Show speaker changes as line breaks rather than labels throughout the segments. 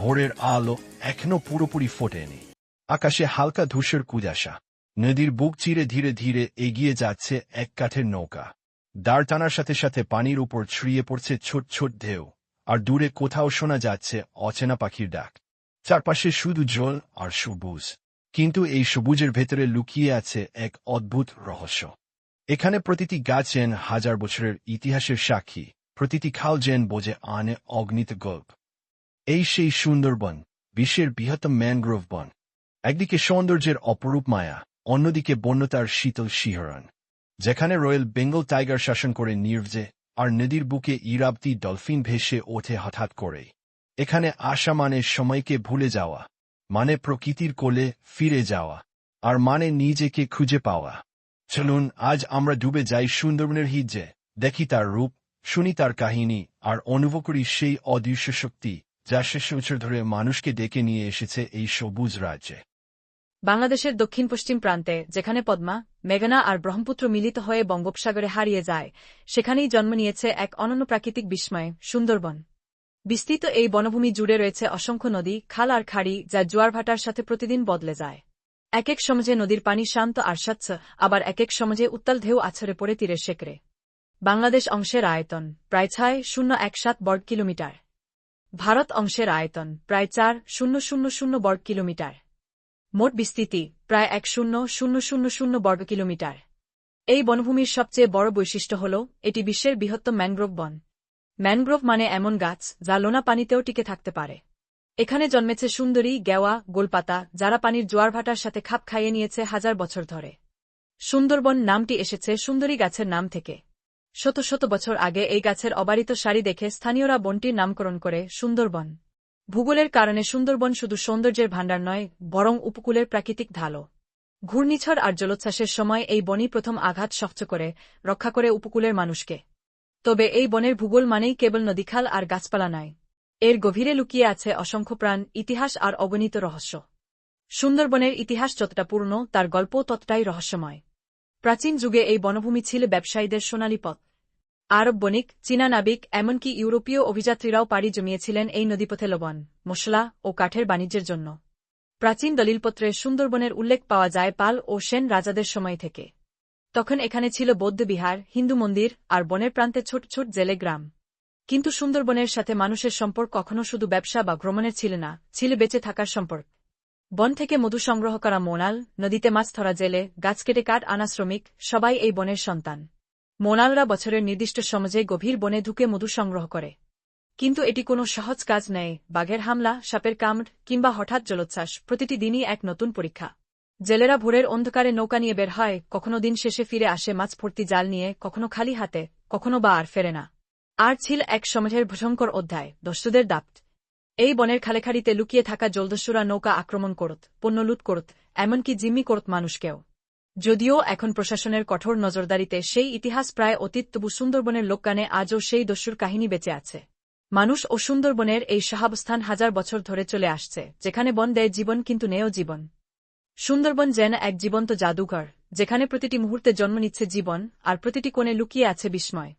ভোরের আলো এখনও পুরোপুরি ফোটেনি। আকাশে হালকা ধূসর কুয়াশা। নদীর বুক চিরে ধীরে ধীরে এগিয়ে যাচ্ছে এক কাঠের নৌকা। দাঁড় টানার সাথে সাথে পানির উপর ছড়িয়ে পড়ছে ছোট ছোট ঢেউ, আর দূরে কোথাও শোনা যাচ্ছে অচেনা পাখির ডাক। চারপাশে শুধু জল আর সবুজ। কিন্তু এই সবুজের ভেতরে লুকিয়ে আছে এক অদ্ভুত রহস্য। এখানে প্রতিটি গাছ যেন হাজার বছরের ইতিহাসের সাক্ষী, প্রতিটি খাল যেন বোঝে আনে অগ্নিত গল্প। এই সেই সুন্দরবন, বিশ্বের বৃহত্তম ম্যানগ্রোভ বন। একদিকে সৌন্দর্যের অপরূপ মায়া, অন্যদিকে বন্যতার শীতল শিহরণ। যেখানে রয়্যাল বেঙ্গল টাইগার শাসন করে নির্ভজে, আর নদীর বুকে ইরাবতী ডলফিন ভেসে ওঠে হঠাৎ করে এখানে আশা মানে সময়কে ভুলে যাওয়া মানে প্রকৃতির কোলে ফিরে যাওয়া, আর মানে নিজেকে খুঁজে পাওয়া। চলুন, আজ আমরা ডুবে যাই সুন্দরবনের হিজ্জে, দেখি তার রূপ, শুনি তার কাহিনী, আর অনুভব করি সেই অদৃশ্য শক্তি যা শেষ বছর ধরে মানুষকে ডেকে নিয়ে এসেছে এই সবুজ রাজ্যে।
বাংলাদেশের দক্ষিণ পশ্চিম প্রান্তে, যেখানে পদ্মা, মেঘনা আর ব্রহ্মপুত্র মিলিত হয়ে বঙ্গোপসাগরে হারিয়ে যায়, সেখানেই জন্ম নিয়েছে এক অনন্য প্রাকৃতিক বিস্ময়, সুন্দরবন। বিস্তৃত এই বনভূমি জুড়ে রয়েছে অসংখ্য নদী, খাল আর খাড়ি, যা জোয়ার ভাটার সাথে প্রতিদিন বদলে যায়। এক এক সমাজে নদীর পানি শান্ত আর স্বচ্ছ, আবার এক এক সমাজে উত্তাল ঢেউ আছড়ে পড়ে তীরের শেকরে বাংলাদেশ অংশের আয়তন, প্রায় ছয় শূন্য এক সাত বর্গ কিলোমিটার। ভারত অংশের আয়তন প্রায় চার শূন্য শূন্য শূন্য বর্গ কিলোমিটার। মোট বিস্তৃতি প্রায় এক শূন্য শূন্য শূন্য শূন্য বর্গ কিলোমিটার। এই বনভূমির সবচেয়ে বড় বৈশিষ্ট্য হল, এটি বিশ্বের বৃহত্তম ম্যানগ্রোভ বন। ম্যানগ্রোভ মানে এমন গাছ যা লোনা পানিতেও টিকে থাকতে পারে। এখানে জন্মেছে সুন্দরী, গেওয়া, গোলপাতা, যারা পানির জোয়ার ভাটার সাথে খাপ খাইয়ে নিয়েছে হাজার বছর ধরে। সুন্দরবন নামটি এসেছে সুন্দরী গাছের নাম থেকে। শত শত বছর আগে এই গাছের অবারিত সারি দেখে স্থানীয়রা বনটির নামকরণ করে সুন্দরবন। ভূগোলের কারণে সুন্দরবন শুধু সৌন্দর্যের ভাণ্ডার নয়, বরং উপকূলের প্রাকৃতিক ঢালও। ঘূর্ণিঝড় আর জলোচ্ছ্বাসের সময় এই বনই প্রথম আঘাত শক্ত করে, রক্ষা করে উপকূলের মানুষকে। তবে এই বনের ভূগোল মানেই কেবল নদীখাল আর গাছপালা নয়। এর গভীরে লুকিয়ে আছে অসংখ্য প্রাণ, ইতিহাস আর অগণিত রহস্য। সুন্দরবনের ইতিহাস যতটা পূর্ণ তার গল্প ততটাই রহস্যময়। প্রাচীন যুগে এই বনভূমি ছিল ব্যবসায়ীদের সোনালী পথ। আরব বণিক, চীনা নাবিক, এমনকি ইউরোপীয় অভিযাত্রীরাও পাড়ি জমিয়েছিলেন এই নদীপথে লবণ, মশলা ও কাঠের বাণিজ্যের জন্য। প্রাচীন দলিলপত্রে সুন্দরবনের উল্লেখ পাওয়া যায় পাল ও সেন রাজাদের সময় থেকে। তখন এখানে ছিল বৌদ্ধবিহার হিন্দু মন্দির আর বনের প্রান্তে ছোট ছোট জেলে গ্রাম। কিন্তু সুন্দরবনের সাথে মানুষের সম্পর্ক কখনো শুধু ব্যবসা বা ভ্রমণের ছিল না, ছিল বেঁচে থাকার সম্পর্ক। বন থেকে মধু সংগ্রহ করা মোনাল, নদীতে মাছ ধরা জেলে, গাছ কেটে কাঠ আনা শ্রমিক, সবাই এই বনের সন্তান। মোনালরা বছরের নির্দিষ্ট সমাজে গভীর বনে ঢুকে মধু সংগ্রহ করে। কিন্তু এটি কোনো সহজ কাজ নেয়, বাঘের হামলা, সাপের কামড়, কিংবা হঠাৎ জলোচ্ছ্বাস, প্রতিটি দিনই এক নতুন পরীক্ষা। জেলেরা ভোরের অন্ধকারে নৌকা নিয়ে বের হয়, কখনো দিন শেষে ফিরে আসে মাছ ভর্তি জাল নিয়ে, কখনো খালি হাতে, কখনো বা আর ফেরে না। আর ছিল এক সমাজের ভয়ঙ্কর অধ্যায় দস্যুদের দাপ্ত। এই বনের খালেখাড়িতে লুকিয়ে থাকা জলদস্যুরা নৌকা আক্রমণ করত পণ্য লুট করত, এমনকি জিম্মি করত মানুষকেও। যদিও এখন প্রশাসনের কঠোর নজরদারিতে সেই ইতিহাস প্রায় অতীত, তবু সুন্দরবনের লোকগানে আজও সেই দস্যুর কাহিনী বেঁচে আছে। মানুষ ও সুন্দরবনের এই সহাবস্থান হাজার বছর ধরে চলে আসছে, যেখানে বন দেয় জীবন কিন্তু নেও জীবন। সুন্দরবন যেন এক জীবন্ত জাদুঘর, যেখানে প্রতিটি মুহূর্তে জন্ম নিচ্ছে জীবন, আর প্রতিটি কোণে লুকিয়ে আছে বিস্ময়।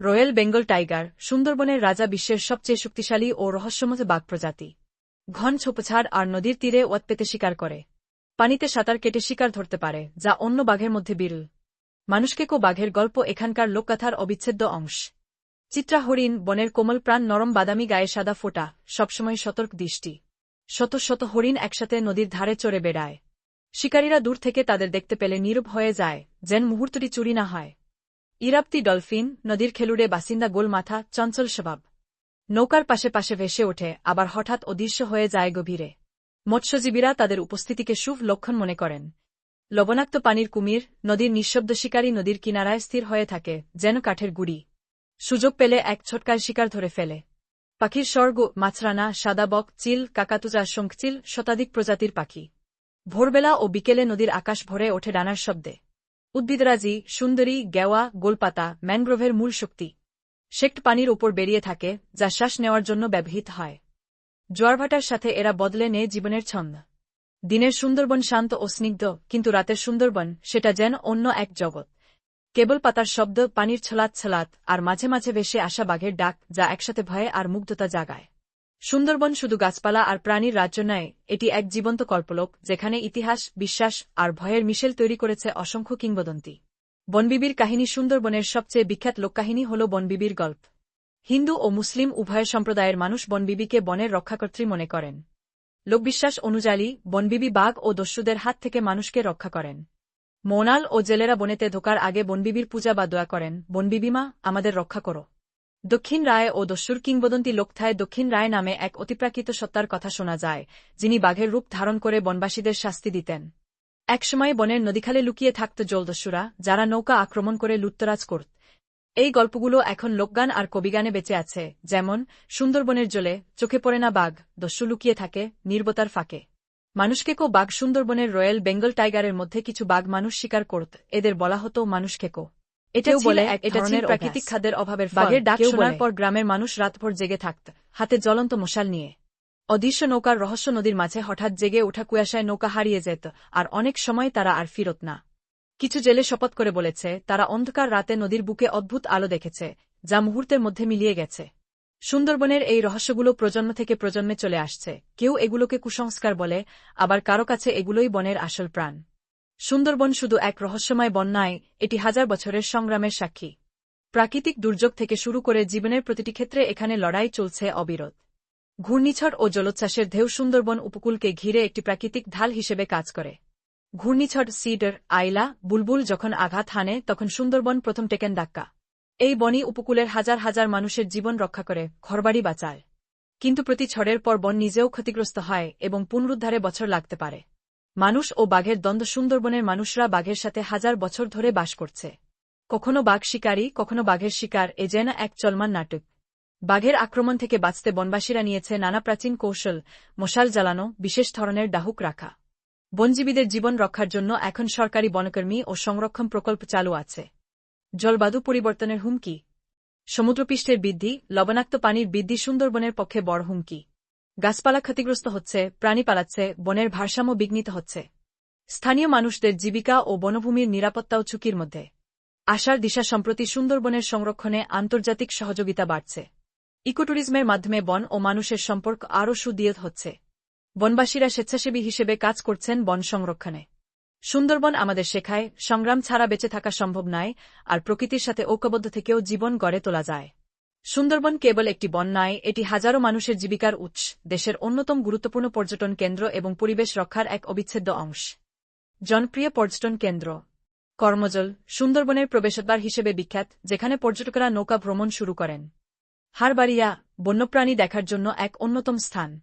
রয়্যাল বেঙ্গল টাইগার, সুন্দরবনের রাজা বিশ্বের সবচেয়ে শক্তিশালী ও রহস্যমত বাঘ প্রজাতি। ঘন ছোপছাড় আর নদীর তীরে ওয়াত পেতে শিকার করে। পানিতে সাঁতার কেটে শিকার ধরতে পারে, যা অন্য বাঘের মধ্যে বিরল। মানুষকে কো বাঘের গল্প এখানকার লোককাথার অবিচ্ছেদ্য অংশ। চিত্রা হরিণ, বনের কোমল প্রাণ, নরম বাদামি গায়ে সাদা ফোটা, সবসময় সতর্ক দৃষ্টি। শত শত হরিণ একসাথে নদীর ধারে চড়ে বেড়ায়। শিকারীরা দূর থেকে তাদের দেখতে পেলে নীরব হয়ে যায়, যেন মুহূর্তটি চুরি না হয়। ইরাপ্তি ডলফিন নদীর খেলুড়ে বাসিন্দা গোলমাথা চঞ্চল স্বভাব। নৌকার পাশে পাশে ভেসে ওঠে, আবার হঠাৎ অদৃশ্য হয়ে যায় গভীরে। মৎস্যজীবীরা তাদের উপস্থিতিকে শুভ লক্ষণ মনে করেন। লবণাক্ত পানির কুমির নদীর নিঃশব্দ শিকারী নদীর কিনারায় স্থির হয়ে থাকে, যেন কাঠের গুড়ি। সুযোগ পেলে এক ছোটকার শিকার ধরে ফেলে। পাখির স্বর্গ, মাছরানা সাদাবক চিল, কাকাতুজা শঙ্খচিল শতাধিক প্রজাতির পাখি। ভোরবেলা ও বিকেলে নদীর আকাশ ভরে ওঠে ডানার শব্দে। উদ্ভিদরাজি সুন্দরী, গেওয়া, গোলপাতা, ম্যানগ্রোভের মূল শক্তি। শেক্ট পানির উপর বেরিয়ে থাকে, যা শ্বাস নেওয়ার জন্য ব্যবহৃত হয়। জোয়ারভাটার সাথে এরা বদলে নেয় জীবনের ছন্দ। দিনের সুন্দরবন শান্ত ও স্নিগ্ধ, কিন্তু রাতের সুন্দরবন সেটা যেন অন্য এক জগৎ। কেবল পাতার শব্দ, পানির ছলাৎ ছলাৎ, আর মাঝে মাঝে ভেসে আসা বাঘের ডাক, যা একসাথে ভয়ে আর মুগ্ধতা জাগায়। সুন্দরবন শুধু গাছপালা আর প্রাণীর রাজ্য নয়, এটি এক জীবন্ত কল্পলোক, যেখানে ইতিহাস, বিশ্বাস আর ভয়ের মিশেল তৈরি করেছে অসংখ্য কিংবদন্তি। বনবিবির কাহিনী সুন্দরবনের সবচেয়ে বিখ্যাত লোককাহিনী হল বনবিবির গল্প। হিন্দু ও মুসলিম উভয় সম্প্রদায়ের মানুষ বনবিবিকে বনের রক্ষাকর্ত্রী মনে করেন। লোকবিশ্বাস অনুযায়ী, বনবিবি বাঘ ও দস্যুদের হাত থেকে মানুষকে রক্ষা করেন। মোনাল ও জেলেরা বনেতে ঢোকার আগে বনবিবির পূজা বা দোয়া করেন বনবিবিমা আমাদের রক্ষা করো। দক্ষিণ রায় ও দস্যুর কিংবদন্তি লোকথায় দক্ষিণ রায় নামে এক অতিপ্রাকৃত সত্তার কথা শোনা যায়, যিনি বাঘের রূপ ধারণ করে বনবাসীদের শাস্তি দিতেন। একসময় বনের নদীখালে লুকিয়ে থাকত জলদস্যুরা যারা নৌকা আক্রমণ করে লুটতরাজ করত। এই গল্পগুলো এখন লোকগান আর কবিগানে বেঁচে আছে, যেমন, সুন্দরবনের জলে চোখে পড়ে না বাঘ, দস্যু লুকিয়ে থাকে নির্বতার ফাঁকে। মানুষকেকো বাঘ সুন্দরবনের রয়্যাল বেঙ্গল টাইগারের মধ্যে কিছু বাঘ মানুষ শিকার করত, এদের বলা হতো মানুষকেকো এটাও বলে এটা ছিল প্রাকৃতিক খাদ্যের অভাবের বাঘের ডাক শোনার পর গ্রামের মানুষ রাতভর জেগে থাকত হাতে জ্বলন্ত মশাল নিয়ে। অদৃশ্য নৌকার রহস্য নদীর মাঝে হঠাৎ জেগে ওঠা কুয়াশায় নৌকা হারিয়ে যেত আর অনেক সময় তারা আর ফিরত না। কিছু জেলে শপথ করে বলেছে তারা অন্ধকার রাতে নদীর বুকে অদ্ভুত আলো দেখেছে যা মুহূর্তের মধ্যে মিলিয়ে গেছে। সুন্দরবনের এই রহস্যগুলো প্রজন্ম থেকে প্রজন্মে চলে আসছে। কেউ এগুলোকে কুসংস্কার বলে আবার কারও কাছে এগুলোই বনের আসল প্রাণ। সুন্দরবন শুধু এক রহস্যময় বন নয়, এটি হাজার বছরের সংগ্রামের সাক্ষী। প্রাকৃতিক দুর্যোগ থেকে শুরু করে জীবনের প্রতিটি ক্ষেত্রে এখানে লড়াই চলছে অবিরত। ঘূর্ণিঝড় ও জলোচ্ছ্বাসের ঢেউ সুন্দরবন উপকূলকে ঘিরে একটি প্রাকৃতিক ঢাল হিসেবে কাজ করে। ঘূর্ণিঝড় সিডার আইলা বুলবুল যখন আঘাত হানে, তখন সুন্দরবন প্রথম টেকেন ডাক্কা। এই বনই উপকূলের হাজার হাজার মানুষের জীবন রক্ষা করে, ঘরবাড়ি বাঁচায়। কিন্তু প্রতি ঝড়ের পর বন নিজেও ক্ষতিগ্রস্ত হয় এবং পুনরুদ্ধারে বছর লাগতে পারে। মানুষ ও বাঘের দ্বন্দ্ব সুন্দরবনের মানুষরা বাঘের সাথে হাজার বছর ধরে বাস করছে। কখনো বাঘ শিকারী, কখনো বাঘের শিকার, এ যেন এক চলমান নাটক। বাঘের আক্রমণ থেকে বাঁচতে বনবাসীরা নিয়েছে নানা প্রাচীন কৌশল, মশাল জ্বালানো, বিশেষ ধরনের ডাহুক রাখা। বনজীবীদের জীবন রক্ষার জন্য এখন সরকারি বনকর্মী ও সংরক্ষণ প্রকল্প চালু আছে। জলবায়ু পরিবর্তনের হুমকি। সমুদ্রপৃষ্ঠের বৃদ্ধি, লবণাক্ত পানির বৃদ্ধি সুন্দরবনের পক্ষে বড় হুমকি। গাছপালা ক্ষতিগ্রস্ত হচ্ছে, প্রাণী পালাচ্ছে, বনের ভারসাম্য বিঘ্নিত হচ্ছে। স্থানীয় মানুষদের জীবিকা ও বনভূমির নিরাপত্তাও ঝুঁকির মধ্যে। আশার দিশা সম্প্রতি সুন্দরবনের সংরক্ষণে আন্তর্জাতিক সহযোগিতা বাড়ছে। ইকোট্যুরিজমের মাধ্যমে বন ও মানুষের সম্পর্ক আরও সুদৃঢ় হচ্ছে। বনবাসীরা স্বেচ্ছাসেবী হিসেবে কাজ করছেন বন সংরক্ষণে। সুন্দরবন আমাদের শেখায়, সংগ্রাম ছাড়া বেঁচে থাকা সম্ভব নয়, আর প্রকৃতির সাথে ঐক্যবদ্ধ থেকেও জীবন গড়ে তোলা যায়। সুন্দরবন কেবল একটি বন নয়, এটি হাজারো মানুষের জীবিকার উৎস, দেশের অন্যতম গুরুত্বপূর্ণ পর্যটন কেন্দ্র এবং পরিবেশ রক্ষার এক অবিচ্ছেদ্য অংশ। জনপ্রিয় পর্যটন কেন্দ্র। কর্মজল, সুন্দরবনের প্রবেশদ্বার হিসেবে বিখ্যাত, যেখানে পর্যটকরা নৌকা ভ্রমণ শুরু করেন। হারবাড়িয়া বন্যপ্রাণী দেখার জন্য এক অন্যতম স্থান।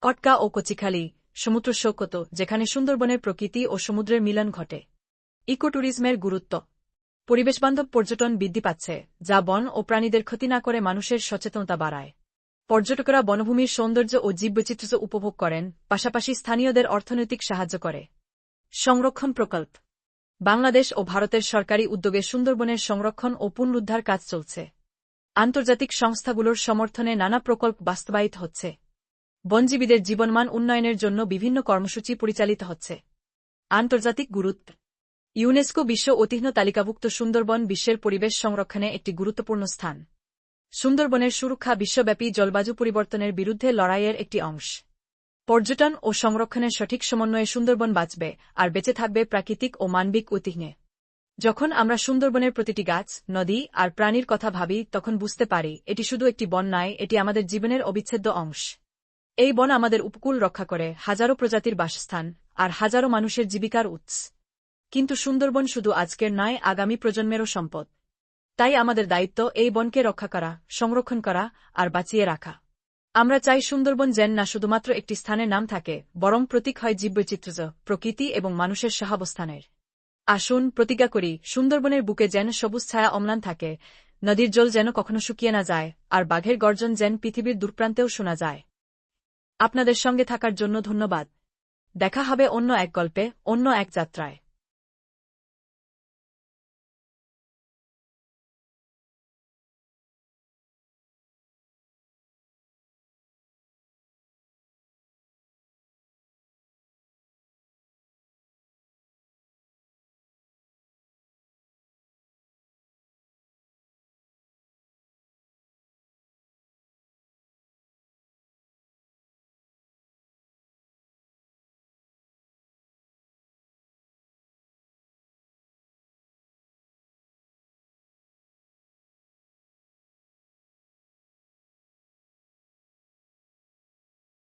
কটকা ও কচিখালি, সমুদ্র সৈকত, যেখানে সুন্দরবনের প্রকৃতি ও সমুদ্রের মিলন ঘটে। ইকোট্যুরিজমের গুরুত্ব। পরিবেশবান্ধব পর্যটন বৃদ্ধি পাচ্ছে, যা বন ও প্রাণীদের ক্ষতি না করে মানুষের সচেতনতা বাড়ায়। পর্যটকরা বনভূমির সৌন্দর্য ও জীববৈচিত্র্য উপভোগ করেন, পাশাপাশি স্থানীয়দের অর্থনৈতিক সাহায্য করে। সংরক্ষণ প্রকল্প। বাংলাদেশ ও ভারতের সরকারি উদ্যোগে সুন্দরবনের সংরক্ষণ ও পুনরুদ্ধার কাজ চলছে। আন্তর্জাতিক সংস্থাগুলোর সমর্থনে নানা প্রকল্প বাস্তবায়িত হচ্ছে। বনজীবীদের জীবনমান উন্নয়নের জন্য বিভিন্ন কর্মসূচি পরিচালিত হচ্ছে। আন্তর্জাতিক গুরুত্ব। ইউনেস্কো বিশ্ব ঐতিহ্য তালিকাভুক্ত সুন্দরবন বিশ্বের পরিবেশ সংরক্ষণে একটি গুরুত্বপূর্ণ স্থান। সুন্দরবনের সুরক্ষা বিশ্বব্যাপী জলবায়ু পরিবর্তনের বিরুদ্ধে লড়াইয়ের একটি অংশ। পর্যটন ও সংরক্ষণের সঠিক সমন্বয়ে সুন্দরবন বাঁচবে আর বেঁচে থাকবে প্রাকৃতিক ও মানবিক ঐতিহ্যে যখন আমরা সুন্দরবনের প্রতিটি গাছ, নদী আর প্রাণীর কথা ভাবি, তখন বুঝতে পারি এটি শুধু একটি বন নয়, এটি আমাদের জীবনের অবিচ্ছেদ্য অংশ। এই বন আমাদের উপকূল রক্ষা করে, হাজারো প্রজাতির বাসস্থান আর হাজারো মানুষের জীবিকার উৎস। কিন্তু সুন্দরবন শুধু আজকের নয়, আগামী প্রজন্মেরও সম্পদ। তাই আমাদের দায়িত্ব এই বনকে রক্ষা করা, সংরক্ষণ করা আর বাঁচিয়ে রাখা। আমরা চাই সুন্দরবন যেন না শুধুমাত্র একটি স্থানের নাম থাকে, বরং প্রতীক হয় জীববৈচিত্র্য, প্রকৃতি এবং মানুষের সহাবস্থানের আসুন প্রতিজ্ঞা করি, সুন্দরবনের বুকে যেন সবুজ ছায়া অম্লান থাকে, নদীর জল যেন কখনো শুকিয়ে না যায়, আর বাঘের গর্জন যেন পৃথিবীর দূরপ্রান্তেও শোনা যায়। আপনাদের সঙ্গে থাকার জন্য ধন্যবাদ। দেখা হবে অন্য এক গল্পে, অন্য এক যাত্রায়।